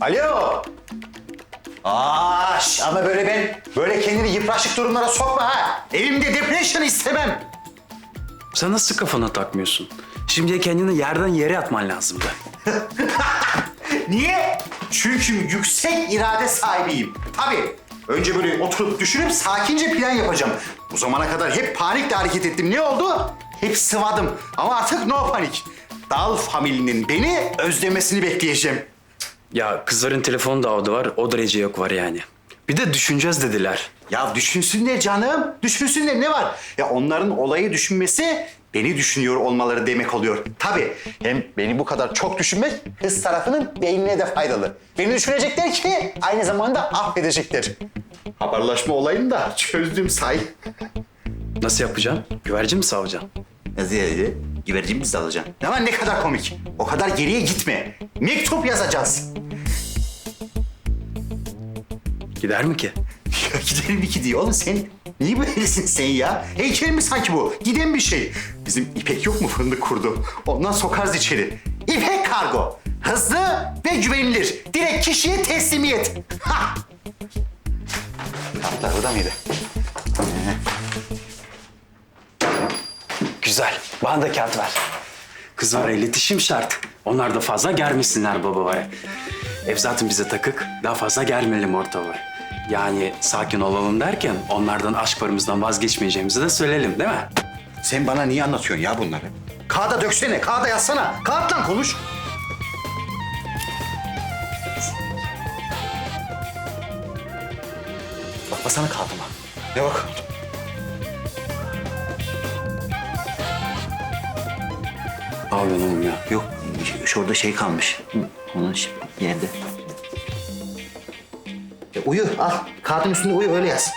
Alo. Aa, şş, ama böyle ben böyle kendini yıpraşık durumlara sokma ha. Evimde depression istemem. Sen nasıl kafana takmıyorsun? Şimdiye kendini yerden yere atman lazımdı. Niye? Çünkü yüksek irade sahibiyim. Tabii. Önce böyle oturup düşünüp sakince plan yapacağım. Bu zamana kadar hep panikle hareket ettim. Ne oldu? Hep sıvadım. Ama artık no panik. Dal family'nin beni özlemesini bekleyeceğim. Ya kızların telefonu da orada var, o derece yok var yani. Bir de düşüneceğiz dediler. Ya düşünsünler canım. Düşünsünler ne var? Ya onların olayı düşünmesi beni düşünüyor olmaları demek oluyor. Tabii. Hem beni bu kadar çok düşünmek kız tarafının beynine de faydalı. Beni düşünecekler ki aynı zamanda affedecekler. Haberleşme olayını da çözdüm say. Nasıl yapacaksın? Güvercin mi savacaksın? Nasıl yani? Güvercin mi alacaksın? Ne var ne kadar komik. O kadar geriye gitme. Mektup yazacağız. Gider mi ki? Ya gidelim iki diyor. Oğlum sen niye böylesin sen ya? Heykel mi sanki bu? Giden bir şey. Bizim İpek yok mu fındık kurdu? Ondan sokarız içeri. İpek kargo. Hızlı ve güvenilir. Direkt kişiye teslimiyet. Ha! Kartlar burada mıydı? Güzel. Bana da kağıt ver. Kızlara iletişim şart. Onlar da fazla germesinler babaya. Ev zaten bize takık. Daha fazla germeyelim ortalığı. Yani sakin olalım derken onlardan aşk paramızdan vazgeçmeyeceğimizi de söyleyelim değil mi? Sen bana niye anlatıyorsun ya bunları? Kağıda döksene, kağıda yazsana. Kağıtla konuş. Bakmasana kağıdıma. Ne bak? Ne yapıyorsun oğlum ya? Yok, şurada şey kalmış. Onun yerde. E, uyu, al. Kağıdın üstünde uyu, öyle yaz.